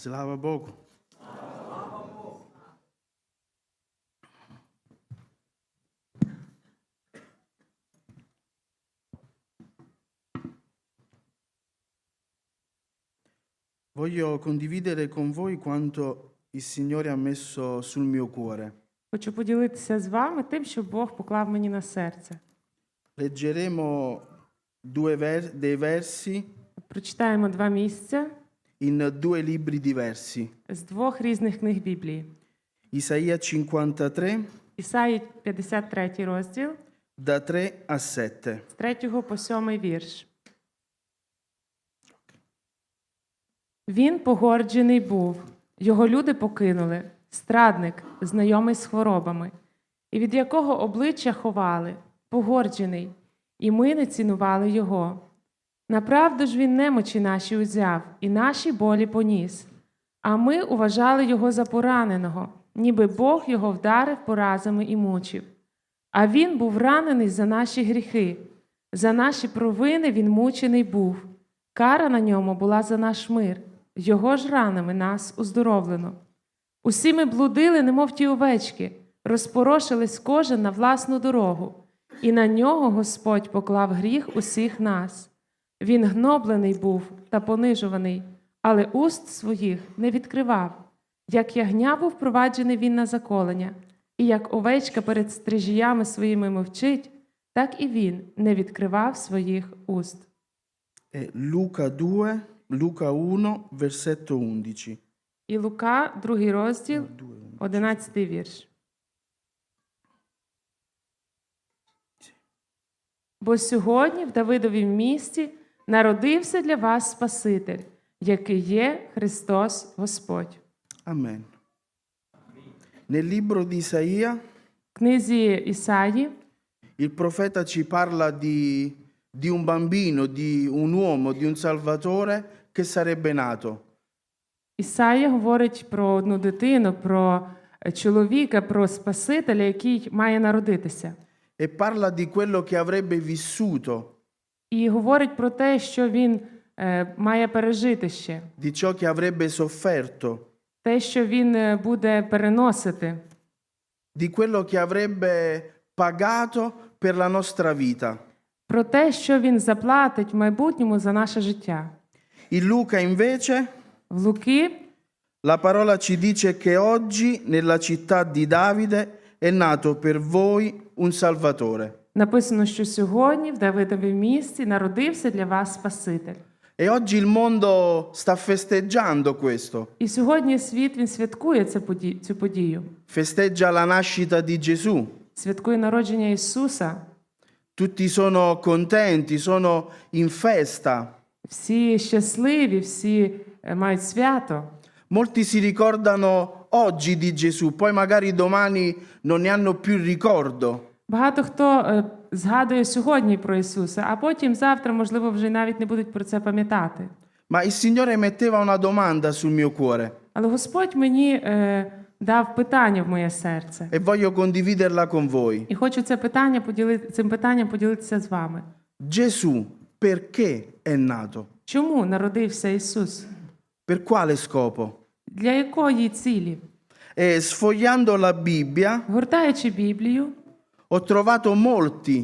Слава Богу. Voglio condividere con voi quanto il Signore ha messo sul mio cuore. Хочу поділитися з вами тим, що Бог поклав мені на серце. Leggeremo due ver- dei versi Прочитаємо два місця In due libri diversi. з двох різних книг Біблії. Isaia 53 Ісаї 53 розділ da 3 a 7. з 3 по 7 вірш. Він погорджений був, його люди покинули, страдник, знайомий з хворобами, і від якого обличчя ховали, погорджений, і ми не цінували його. Направду ж він немочі наші узяв, і наші болі поніс. А ми уважали його за пораненого, ніби Бог його вдарив поразами і мучив. А він був ранений за наші гріхи, за наші провини він мучений був. Кара на ньому була за наш мир, його ж ранами нас уздоровлено. Усі ми блудили, немов ті овечки, розпорошились кожен на власну дорогу, і на нього Господь поклав гріх усіх нас. Він гноблений був та понижуваний, але уст своїх не відкривав. Як ягня був проваджений він на заколення, і як овечка перед стрижіями своїми мовчить, так і він не відкривав своїх уст. Luca 2, Luca 1, versetto 11. І Лука, другий розділ, 11 вірш. Бо сьогодні в Давидовім місті народився для вас Спаситель, який є Христос Господь. Amen. Nel libro di Isaia книзі Ісаї il profeta ci parla di, di un bambino, di un uomo, di un salvatore che sarebbe nato. Ісая говорить про одну дитину, про чоловіка, про Спасителя, який має народитися. E parla di quello che avrebbe vissuto, І говорить про те, що він е, має пережити ще, di ciò che avrebbe sofferto, те, що він е, буде переносити, di quello che avrebbe pagato per la nostra vita. про те, що він заплатить в майбутньому за наше життя. In Luca invece В Луки la parola ci dice che oggi nella città di Davide è nato per voi un Salvatore. Написано, що сьогодні в Давидові місті народився для вас Спаситель. E oggi il mondo sta festeggiando questo, І сьогодні світ він святкує цю подію, цю подію, festeggia la nascita di Gesù. святкує народження Ісуса. Tutti sono contenti, sono in festa. Всі щасливі, всі е, мають свято. Molti si ricordano oggi di Gesù, poi magari domani non ne hanno più ricordo. Багато хто е, згадує сьогодні про Ісуса, а потім завтра, можливо, вже навіть не будуть про це пам'ятати. Ma il Signore metteva una domanda sul mio cuore Але Господь мені е, дав питання в моє серце. e voglio condividerla con voi. І хочу це питання поділити, цим питанням поділитися з вами. Gesù perché è nato? Чому народився Ісус? Per quale scopo? Для якої цілі? E sfogliando la Bibbia Гортаючи Біблію, ho trovato molti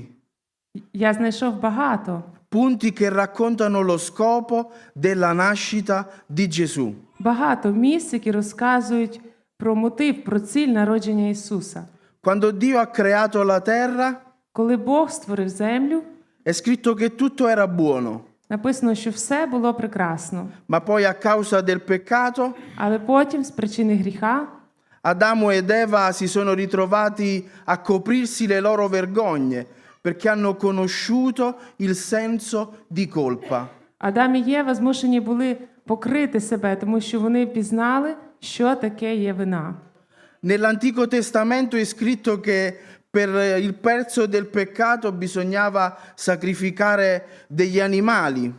я знайшов багато, punti che raccontano lo scopo della nascita di Gesù. багато місць, які розказують про мотив, про ціль народження Ісуса. Quando Dio ha creato la terra Коли Бог створив землю, è scritto che tutto era buono, написано, що все було прекрасно. ma poi a causa del peccato Але потім, з причини гріха, Adamo ed Eva si sono ritrovati a coprirsi le loro vergogne perché hanno conosciuto il senso di colpa. Адам і Єва змушені були покрити себе, тому що вони пізнали, що таке є вина. Nell'Antico Testamento è scritto che per il prezzo del peccato bisognava sacrificare degli animali.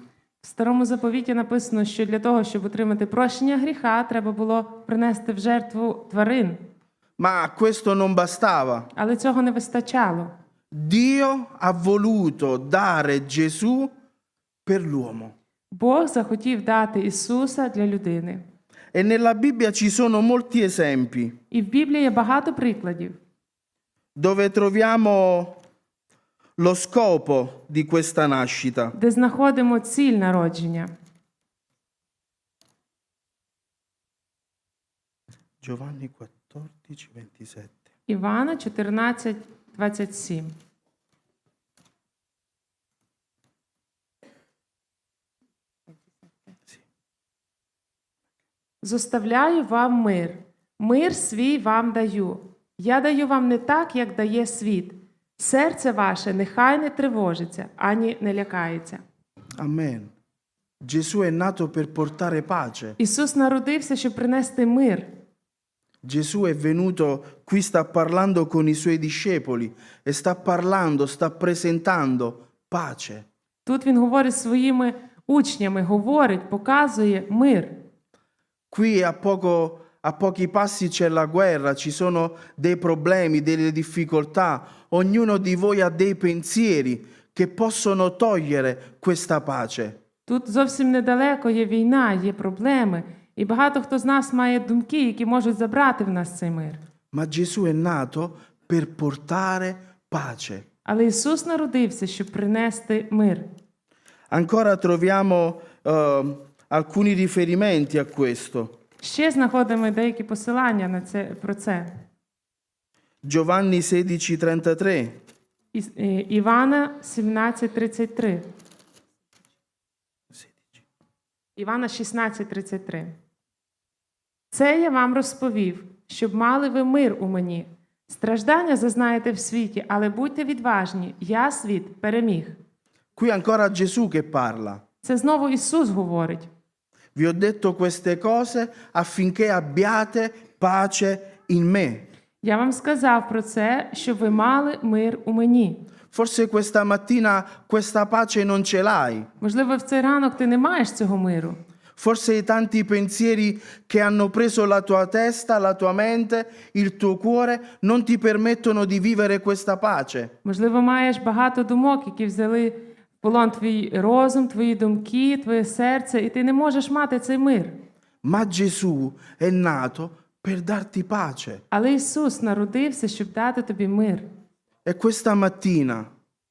В старому заповіті написано, що для того, щоб отримати прощення гріха, треба було принести в жертву тварин. Ma questo non bastava. Але цього не вистачало. Dio ha voluto dare Gesù per l'uomo. Бог захотів дати Ісуса для людини. E nella Bibbia ci sono molti esempi І в Біблії є багато прикладів, dove troviamo lo scopo di questa nascita. де знаходимо ціль народження. Giovanni 14, 27. Івана 14, 27. Зоставляю вам мир, мир свій вам даю. Я даю вам не так, як дає світ. Серце ваше нехай не тривожиться, ані не лякається. Amen. Gesù è nato per portare pace. Ісус народився, щоб принести мир. Gesù è venuto qui, sta parlando con i suoi discepoli e sta parlando, sta presentando pace. Тут він говорить зі своїми учнями, говорить, показує мир. Qui a, poco- a pochi passi c'è la guerra, ci sono dei problemi, delle difficoltà. Ognuno di voi ha dei pensieri che possono togliere questa pace. Тут зовсім недалеко є війна, є проблеми, і багато хто з нас має думки, які можуть забрати в нас цей мир. Ma Gesù è nato per portare pace. Але Ісус народився, щоб принести мир. Ancora troviamo eh, alcuni riferimenti a questo. Ще знаходимо деякі посилання на це, про це. Giovanni 16:33. Іс- е, Івана 17:33. Івана 16:33. Це я вам розповів, щоб мали ви мир у мені. Страждання зазнаєте в світі, але будьте відважні, я світ переміг. Qui ancora Gesù che parla. Це знову Ісус говорить. Vi ho detto queste cose affinché abbiate pace in me. Я вам сказав про це, щоб ви мали мир у мені. Forse questa mattina questa pace non ce l'hai. Можливо, в цей ранок ти не маєш цього миру. Forse i tanti pensieri che hanno preso la tua testa, la tua mente, il tuo cuore non ti permettono di vivere questa pace. Можливо, маєш багато думок, які взяли полон твій розум, твої думки, твоє серце, і ти не можеш мати цей мир. Ma Gesù è nato per darti pace. Але Ісус народився, щоб дати тобі мир. E questa mattina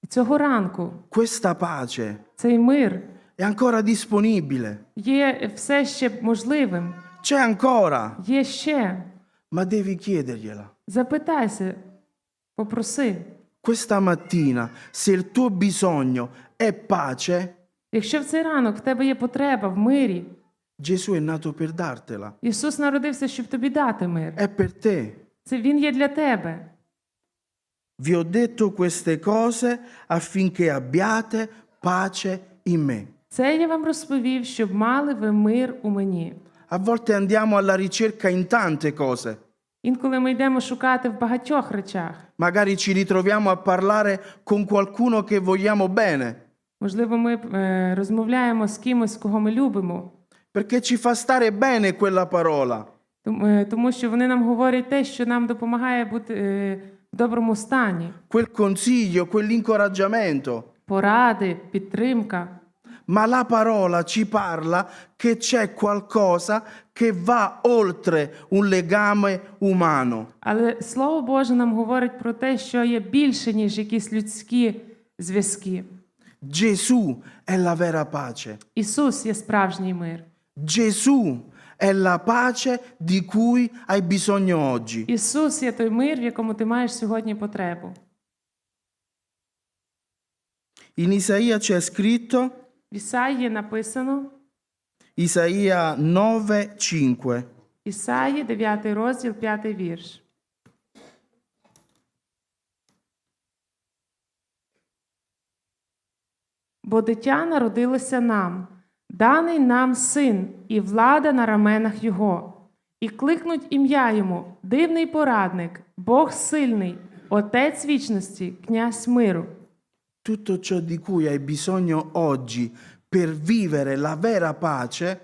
І цього ранку questa pace цей мир è ancora disponibile. є все ще можливим. C'è ancora, Є ще. ma devi chiedergliela. Запитайся, попроси. Questa mattina, se il tuo bisogno è pace, Якщо в цей ранок в тебе є потреба в мирі, Gesù è nato per dartela. Ісус народився, щоб тобі дати мир. È per te. Це Він є для тебе. Vi ho detto queste cose affinché abbiate pace in me. Це я вам розповів, щоб мали ви мир у мені. A volte andiamo alla ricerca in tante cose. Інколи ми йдемо шукати в багатьох речах. Magari ci ritroviamo a parlare con qualcuno che vogliamo bene, Можливо, ми е, розмовляємо з кимось, кого ми любимо, perché ci fa stare bene quella parola. Е, тому що вони нам говорять те, що нам допомагає бути е, в доброму стані. quel consiglio, quell'incoraggiamento. Поради, підтримка. Ma la parola ci parla che c'è qualcosa che va oltre un legame umano. Але Слово Боже нам говорить про те, що є більше, ніж якісь людські зв'язки. Gesù è la vera pace. Ісус є справжній мир. Gesù è la pace di cui hai bisogno oggi. Ісус є той мир, в якому ти маєш сьогодні потребу. In Isaia c'è scritto, В Ісаї написано, Isaia 9:5. Ісаї, 9 розділ, 5 вірш. Бо дитя народилося нам, даний нам син, і влада на раменах його. І кликнуть ім'я йому, дивний порадник, Бог сильний, Отець вічності, князь миру. Tutto ciò di cui hai bisogno oggi per vivere la vera pace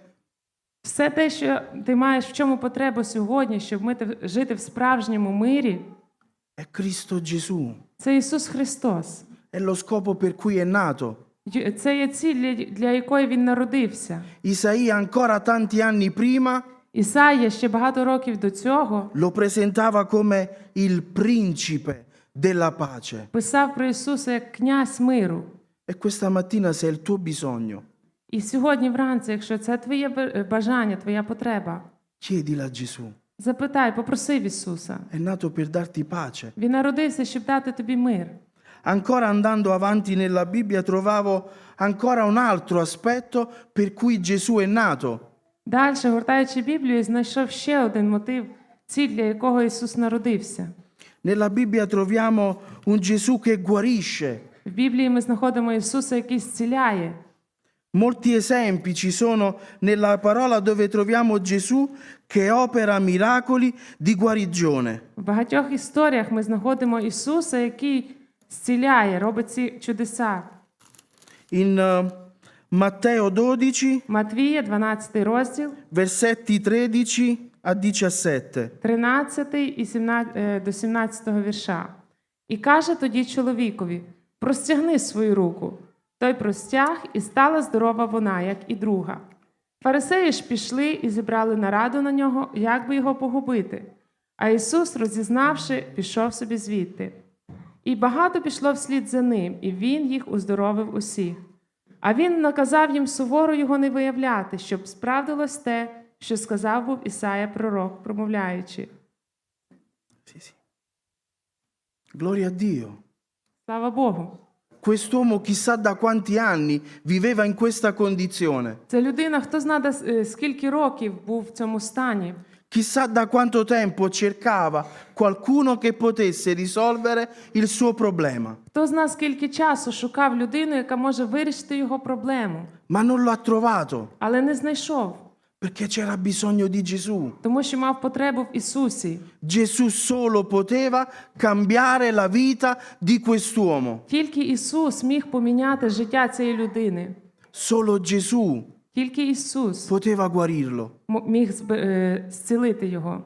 Все те, що ти маєш в чому потребу сьогодні, щоб мити- жити в справжньому мирі, è Cristo Gesù. це Ісус Христос. È lo scopo per cui è nato. Це є ціль, для- якої він народився. Isaia ancora tanti anni prima Ісая ще багато років до цього lo presentava come il principe della pace. писав про Ісуса як князь миру. E questa mattina se è il tuo bisogno, І сьогодні вранці, якщо це твоє б- бажання, твоя потреба, chiedila a Gesù. запитай, попроси в Ісуса. È nato per darti pace. Він народився, щоб дати тобі мир. Ancora andando avanti nella Bibbia trovavo ancora un altro aspetto per cui Gesù è nato. Далі, гортаючи Біблію, знайшов ще один мотив, ціль для якого Ісус народився. Nella Bibbia troviamo un Gesù che guarisce. В Біблії ми знаходимо Ісуса, який зціляє. Molti esempi ci sono nella parola dove troviamo Gesù che opera miracoli di guarigione. В багатьох історіях ми знаходимо Ісуса, який зціляє, робить ці чудеса. In eh, Matteo 12, Матвія, 12 розділ, versetti 13 a 17. 13 і 17, е, до 17 вірша. І каже тоді чоловікові: простягни свою руку. Той простяг, і стала здорова вона, як і друга. Фарисеї ж пішли і зібрали нараду на нього, як би його погубити. А Ісус, розізнавши, пішов собі звідти. І багато пішло вслід за ним, і він їх уздоровив усіх. А він наказав їм суворо його не виявляти, щоб справдилось те, що сказав був Ісая пророк, промовляючи. Gloria a Dio. Слава Богу! Quest'uomo chissà da quanti anni viveva in questa condizione, Це людина, хто знає, е, скільки років був в цьому стані, chissà da quanto tempo cercava qualcuno che potesse risolvere il suo problema, хто зна, скільки часу шукав людину, яка може вирішити його проблему, ma non l'ha trovato але не знайшов, perché c'era bisogno di Gesù. тому що мав потребу в Ісусі. Gesù solo poteva cambiare la vita di quest'uomo. Тільки Ісус міг поміняти життя цієї людини. Solo Gesù Тільки Ісус poteva guarirlo. м- міг зб- е, зцілити його.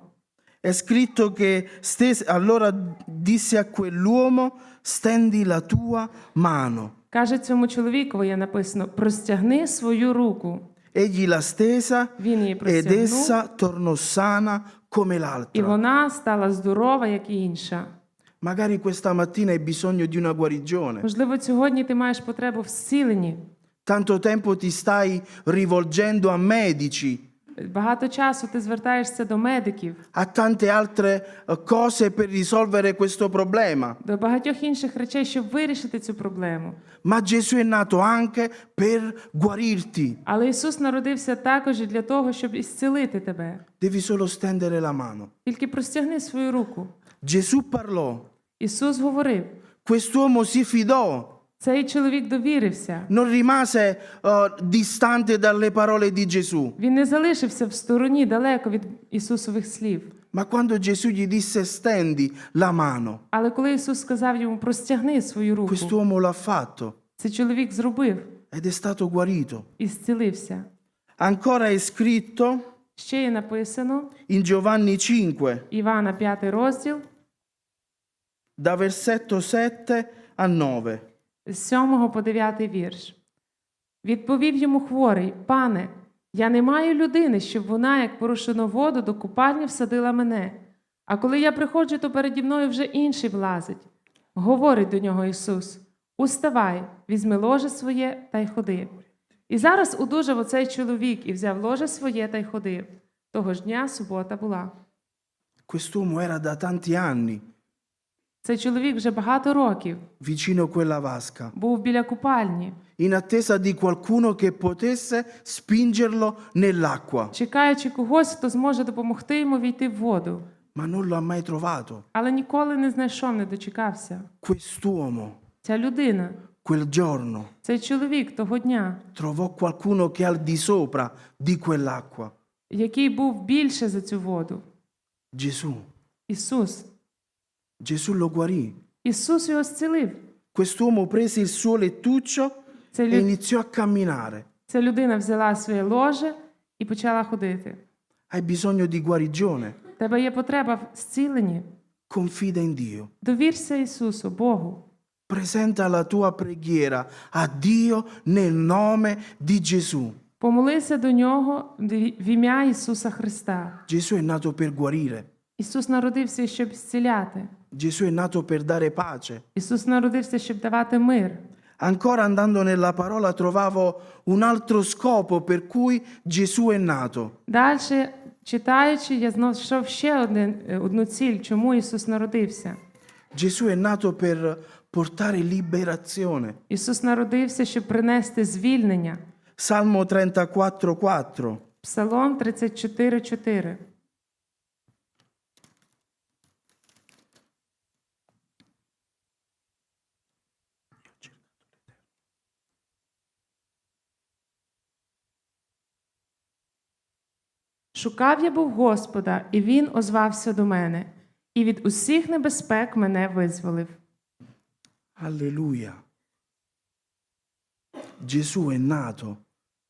È scritto che stese, allora disse a quell'uomo, stendi la tua mano. Каже цьому чоловікові, є написано: простягни свою руку. Egli la stesa Він її ed простягнув, essa tornò sana come і l'altra. вона стала здорова, як і інша. Magari questa mattina hai bisogno di una guarigione. Можливо, сьогодні ти маєш потребу в зціленні. Tanto tempo ti stai rivolgendo a medici, Багато часу ти звертаєшся до медиків, a tante altre eh, cose per risolvere questo problema. до багатьох інших речей, щоб вирішити цю проблему. Ma Gesù è nato anche per guarirti. Але Ісус народився також і для того, щоб ісцілити тебе. Devi solo stendere la mano. Тільки простягни свою руку. Gesù parlò. Ісус говорив. Quest'uomo si fidò, Цей чоловік довірився. non rimase eh, distante dalle parole di Gesù. Він не залишився в стороні далеко від Ісусових слів. Ma quando Gesù gli disse stendi la mano, Але коли Ісус сказав йому простягни свою руку, quest'uomo l'ha fatto цей чоловік зробив ed è stato guarito. і зцілився. Ancora è scritto Ще є написано in Giovanni 5, Івана 5 розділ da versetto 7 a 9. З 7 по 9 вірш. Відповів йому хворий: Пане, я не маю людини, щоб вона, як порушено воду, до купальні всадила мене. А коли я приходжу, то переді мною вже інший влазить. Говорить до нього Ісус: Уставай, візьми ложе своє та й ходи. І зараз удужав оцей чоловік і взяв ложе своє та й ходив. Того ж дня субота була. Quest'uomo era da tanti anni Цей чоловік вже багато років vicino quella vasca, був біля купальні, in attesa di qualcuno che potesse spingerlo nell'acqua, чекаючи когось, хто зможе допомогти йому війти в воду. ma non l'ha mai trovato. Але ніколи не знайшов, не дочекався. Quest'uomo, Ця людина, quel giorno, цей чоловік того дня, trovò qualcuno che al di sopra di quell'acqua. який був більше за цю воду. Gesù. Ісус. Gesù lo guarì. Ісус його зцілив. Quest'uomo prese il suo lettuccio Ця, e лю... iniziò a camminare. Ця людина взяла своє ложе і почала ходити. Hai bisogno di guarigione? Тебе є потреба в зціленні. Confida in Dio. Довірся Ісусу, Богу. Presenta la tua preghiera a Dio nel nome di Gesù. Помолися до нього в ім'я Ісуса Христа. Gesù è nato per guarire. Ісус народився, щоб зціляти. Gesù è nato per dare pace. Ісус народився, щоб давати мир. Ancora andando nella parola trovavo un altro scopo per cui Gesù è nato. Далі, читаючи, я знайшов ще один, одну ціль, чому Ісус народився. Gesù è nato per portare liberazione. Ісус народився, щоб принести звільнення. Salmo 34:4. Псалом 34,4. Шукав я був Господа, і Він озвався до мене, і від усіх небезпек мене визволив. Alleluia. Gesù è nato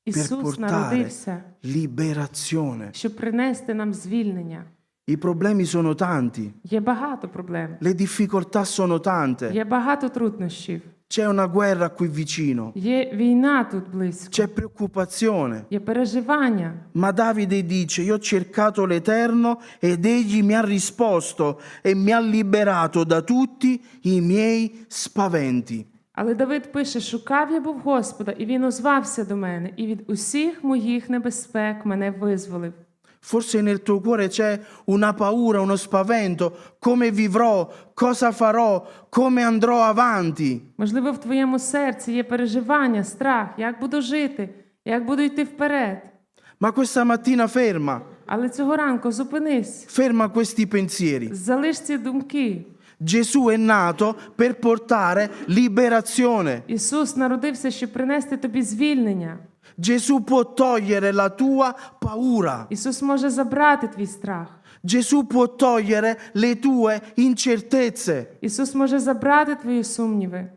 per Ісус portare народився, liberazione. щоб принести нам звільнення. I problemi sono tanti, Є багато проблем, le difficoltà sono tante. є багато труднощів, C'è una guerra qui vicino, є війна тут близько, c'è preoccupazione. є переживання. Ma Davide dice, io ho cercato l'Eterno ed egli mi ha risposto e mi ha liberato da tutti i miei spaventi. Але Давид пише: шукав я був Господа, і він озвався до мене, і від усіх моїх небезпек мене визволив. Forse nel tuo cuore c'è una paura, uno spavento, come vivrò, cosa farò, come andrò avanti. Можливо, в твоєму серці є переживання, страх, як буду жити, як буду йти вперед. Ma questa mattina ferma, Але цього ранку зупинись, ferma questi pensieri. залиш ці думки. Gesù è nato per portare liberazione. Ісус народився, щоб принести тобі звільнення. Gesù può togliere la tua paura. Ісус може забрати твій страх. Gesù può togliere le tue incertezze. Ісус може забрати твої сумніви.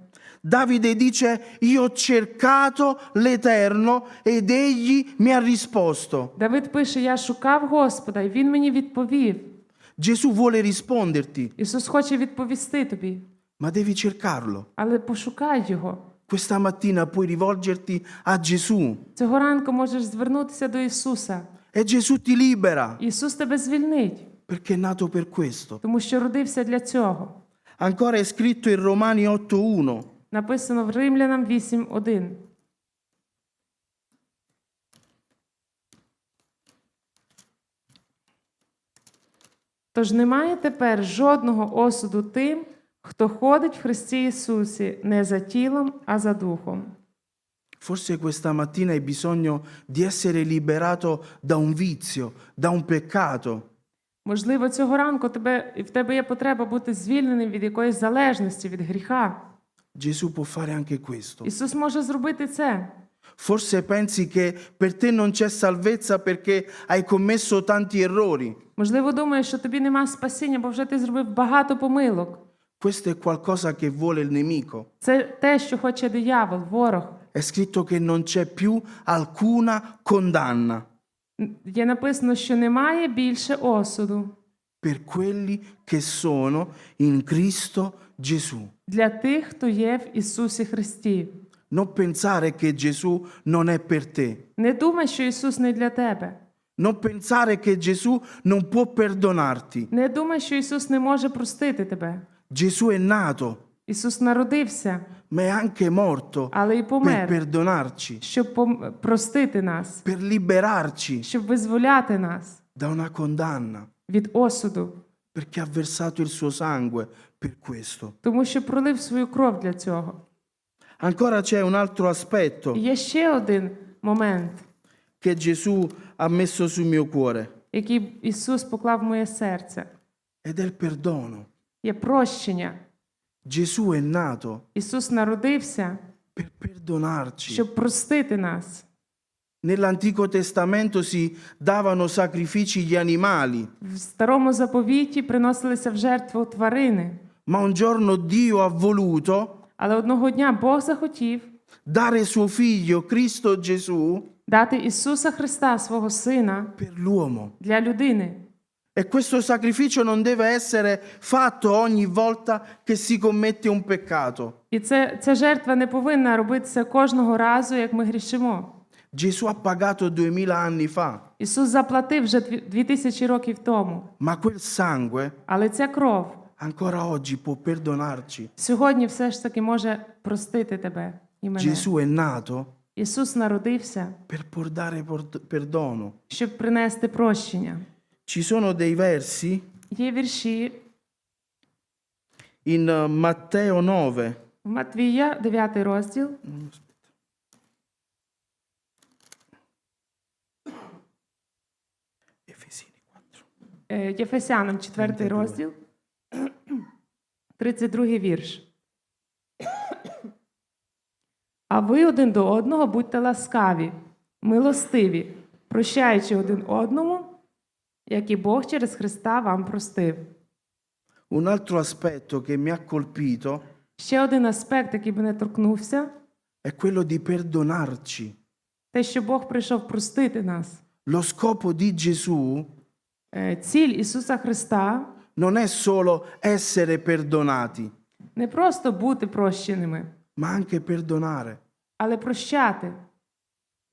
Davide dice, io ho cercato l'Eterno ed egli mi ha risposto. Давид пише: Я шукав Господа, і Він мені відповів. Gesù vuole risponderti, Ісус хоче відповісти тобі, ma devi cercarlo. але пошукай Його. Questa mattina puoi rivolgerti a Gesù Цього ранку можеш звернутися до Ісуса. e Gesù ti libera Ісус тебе звільнить, perché è nato per questo. тому що родився для цього. Ancora è scritto in Romani 8.1. Написано в Римлянам 8.1. Тож немає тепер жодного осуду тим, хто ходить в Христі Ісусі не за тілом, а за духом. Forse questa mattina hai bisogno di essere liberato da un vizio, da un peccato. Можливо, цього ранку тебе, в тебе є потреба бути звільненим від якоїсь залежності, від гріха. Gesù può fare anche questo. Ісус може зробити це. Forse pensi che per te non c'è salvezza perché hai commesso tanti errori. Можливо, думаєш, що тобі нема спасіння, бо вже ти зробив багато помилок. Questo è qualcosa che vuole il nemico. Це те, що хоче диявол, ворог. È scritto che non c'è più alcuna condanna Є написано, що немає більше осуду per quelli che sono in Cristo Gesù. для тих, хто є в Ісусі Христі. Non pensare che Gesù non è per te. Не думай, що Ісус не для тебе. Non pensare che Gesù non può perdonarti. Не думай, що Ісус не може простити тебе. Gesù è nato, Ісус народився, ma è anche morto але й per помер, perdonarci, щоб пом- простити нас, per liberarci щоб визволяти нас da una condanna, від осуду, perché ha versato il suo sangue per questo. тому що пролив свою кров для цього. Ancora c'è un altro aspetto І Є ще один момент, che Gesù ha messo sul mio cuore який Ісус поклав в моє серце. ed è il perdono. Є прощення. Gesù è nato Ісус народився, per perdonarci. щоб простити нас. Nell'Antico Testamento si davano sacrifici gli animali, В старому заповіті приносилися в жертву тварини. ma un giorno Dio ha voluto Але одного дня Бог захотів dare suo figlio Cristo Gesù дати Ісуса Христа, свого Сина, per l'uomo. для людини. E questo sacrificio non deve essere fatto ogni volta che si commette un peccato, І це, ця жертва не повинна робитися кожного разу, як ми грішимо. Gesù ha pagato duemila anni fa, Ісус заплатив вже дві дві тисячі років тому, ma quel sangue але ця кров ancora oggi può perdonarci. сьогодні все ж таки може простити тебе і мене. Gesù è nato Ісус народився, per portare port- perdono. щоб принести прощення. Ci sono dei versi Є вірші in eh, Matteo 9, в Матвія, 9 розділ, Efesini 4. е, Єфесянам, 4 32. розділ, 32 вірш. А ви один до одного будьте ласкаві, милостиві, прощаючи один одному, як і Бог через Христа вам простив. Un altro aspetto che mi ha colpito Ще один аспект, який мене торкнувся, è quello di perdonarci. те, що Бог прийшов простити нас. Lo scopo di Gesù Е, Ціль Ісуса Христа non è solo essere perdonati, не просто бути прощеними, ma anche perdonare. але прощати.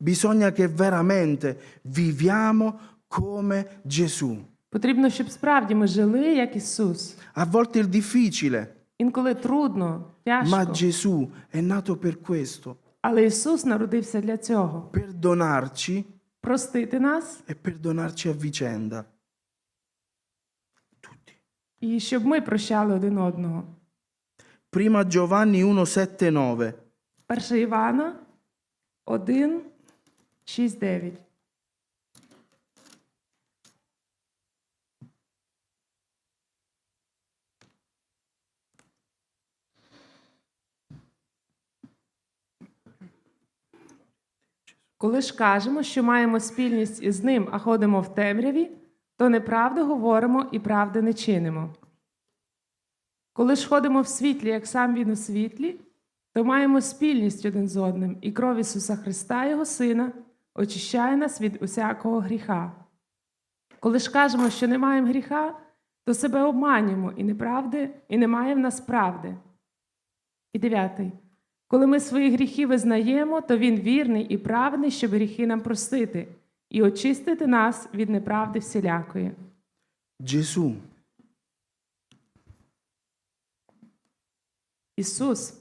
Bisogna che veramente viviamo come Gesù. Потрібно, щоб справді ми жили як Ісус. A volte è difficile, Інколи трудно, ma тяжко. Gesù è nato per questo, Але Ісус народився для цього perdonarci простити нас e perdonarci a vicenda. Tutti. і щоб ми прощали один одного. Prima Giovanni 1, 7, 9. 1 Івана 1, 6, 9. Коли ж кажемо, що маємо спільність із ним, а ходимо в темряві, то неправду говоримо і правди не чинимо. Коли ж ходимо в світлі, як сам він у світлі, то маємо спільність один з одним, і кров Ісуса Христа, Його Сина, очищає нас від усякого гріха. Коли ж кажемо, що не маємо гріха, то себе обманюємо і неправди, і немає в нас правди. І дев'ятий. Коли ми свої гріхи визнаємо, то Він вірний і праведний, щоб гріхи нам простити і очистити нас від неправди всілякої. Gesù Ісус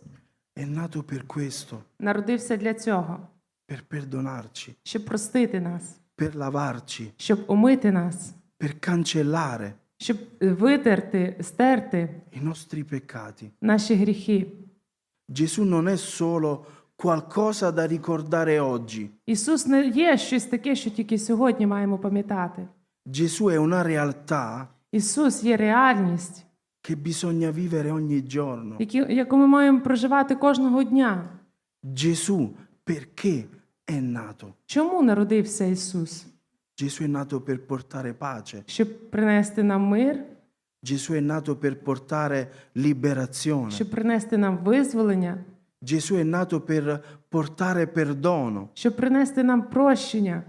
è nato per questo, народився для цього, per perdonarci, щоб простити нас, per lavarci, щоб омити нас, per cancellare щоб витерти, стерти i nostri peccati. наші гріхи. Gesù non è solo qualcosa da ricordare oggi. Ісус не є щось таке, що тільки сьогодні маємо пам'ятати. Gesù è una realtà Ісус є реальність, che bisogna vivere ogni giorno. які- яку ми маємо проживати кожного дня. Gesù perché è nato? Чому народився Ісус? Gesù è nato per portare pace. Щоб принести нам мир, Gesù è nato per portare liberazione. щоб принести нам визволення, Gesù è nato per portare perdono. щоб принести нам прощення.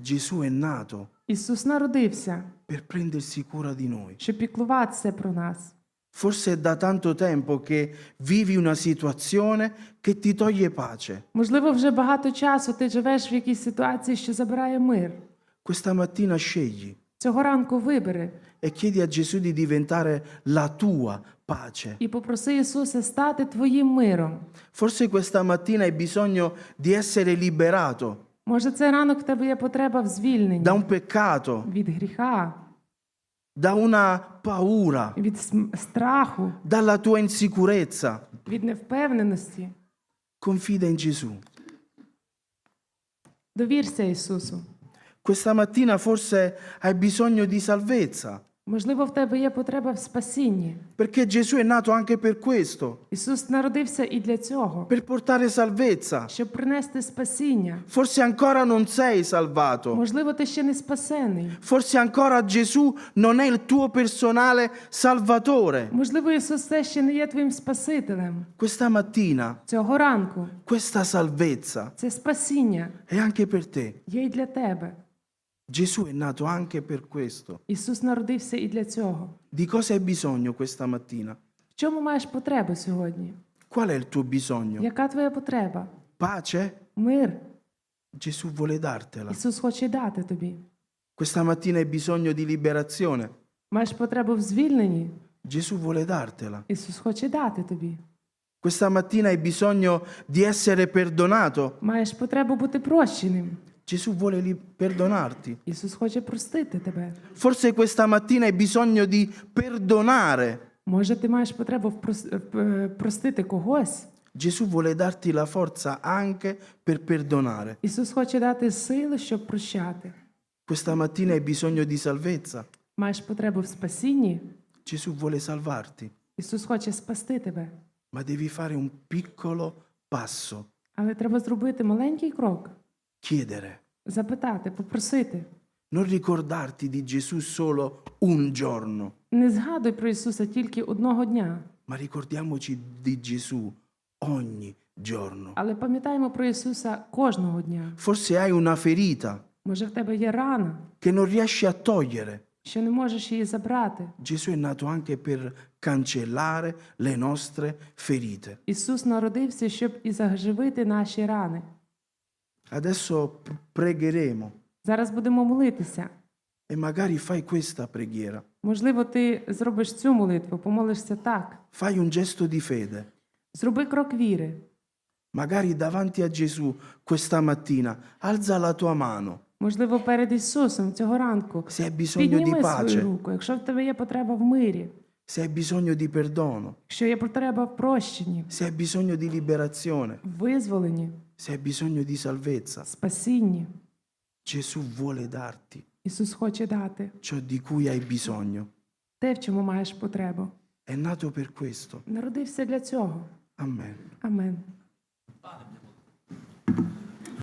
Gesù è nato Ісус народився, per prendersi cura di noi. щоб піклуватися про нас. Forse è da tanto tempo che vivi una situazione che ti toglie pace. Можливо, вже багато часу ти живеш в якійсь ситуації, що забирає мир. Questa mattina scegli Цього ранку вибери e chiedi a Gesù di diventare la tua pace. і попроси Ісуса стати твоїм миром. Forse questa mattina hai bisogno di essere liberato Може, цей ранок в тебе є потреба в звільненні da un peccato, від гріха, da una paura, від см- страху, dalla tua insicurezza. від невпевненості. Confida in Gesù. Довірся Ісусу. Questa mattina forse hai bisogno di salvezza, Можливо, в тебе є потреба в спасінні. perché Gesù è nato anche per questo, Ісус народився і для цього, per portare salvezza. щоб принести спасіння. Forse ancora non sei salvato, Можливо, ти ще не спасений. forse ancora Gesù non è il tuo personale salvatore. Можливо, Ісус все ще не є твоїм Спасителем. Questa mattina Цього ранку questa salvezza це спасіння è anche per te. є і для тебе. Gesù è nato anche per questo. Ісус народився і для цього. Di cosa hai bisogno questa mattina? В чому маєш потребу сьогодні? Qual è il tuo bisogno? Яка твоя потреба? Pace? Мир, Gesù vuole dartela. Ісус хоче дати тобі. Questa mattina hai bisogno di liberazione. Маєш потребу в звільненні. Gesù vuole dartela. Ісус хоче дати тобі. Questa mattina hai bisogno di essere perdonato. Маєш потребу бути прощеним. Gesù vuole li- perdonarti. Ісус хоче простити тебе. Forse questa mattina hai bisogno di perdonare. Може, ти маєш потребу в прос- в, е, простити когось. Gesù vuole darti la forza anche per perdonare. Ісус хоче дати сили, щоб прощати. Questa mattina hai bisogno di salvezza. Маєш потребу в спасінні. Gesù vuole salvarti, Ісус хоче спасти тебе. ma devi fare un piccolo passo, Але треба зробити маленький крок, Chiedere. запитати, попросити. Non ricordarti di Gesù solo un giorno, Не згадуй про Ісуса тільки одного дня, ma ricordiamoci di Gesù ogni giorno. але пам'ятаємо про Ісуса кожного дня. Forse hai una ferita Може, в тебе є рана, che non riesci a togliere. що не можеш її забрати. Gesù è nato anche per cancellare le nostre ferite. Ісус народився, щоб і заживити наші рани. Adesso pregheremo Зараз будемо молитися. e magari fai questa preghiera. Можливо, ти зробиш цю молитву, помолишся так. Fai un gesto di fede. Зроби крок віри. Magari davanti a Gesù questa mattina alza la tua mano. Можливо, перед Ісусом цього ранку. Se hai bisogno di свою pace, руку, якщо в тебе є потреба в мирі, se hai bisogno di perdono, якщо є потреба в прощенні, se hai bisogno di liberazione, визволенні, se hai bisogno di salvezza. спасінні. Gesù vuole darti Ісус хоче дати ciò di cui hai bisogno. те, в чому маєш потребу. È nato per questo. Народився для цього. Amen. Амен.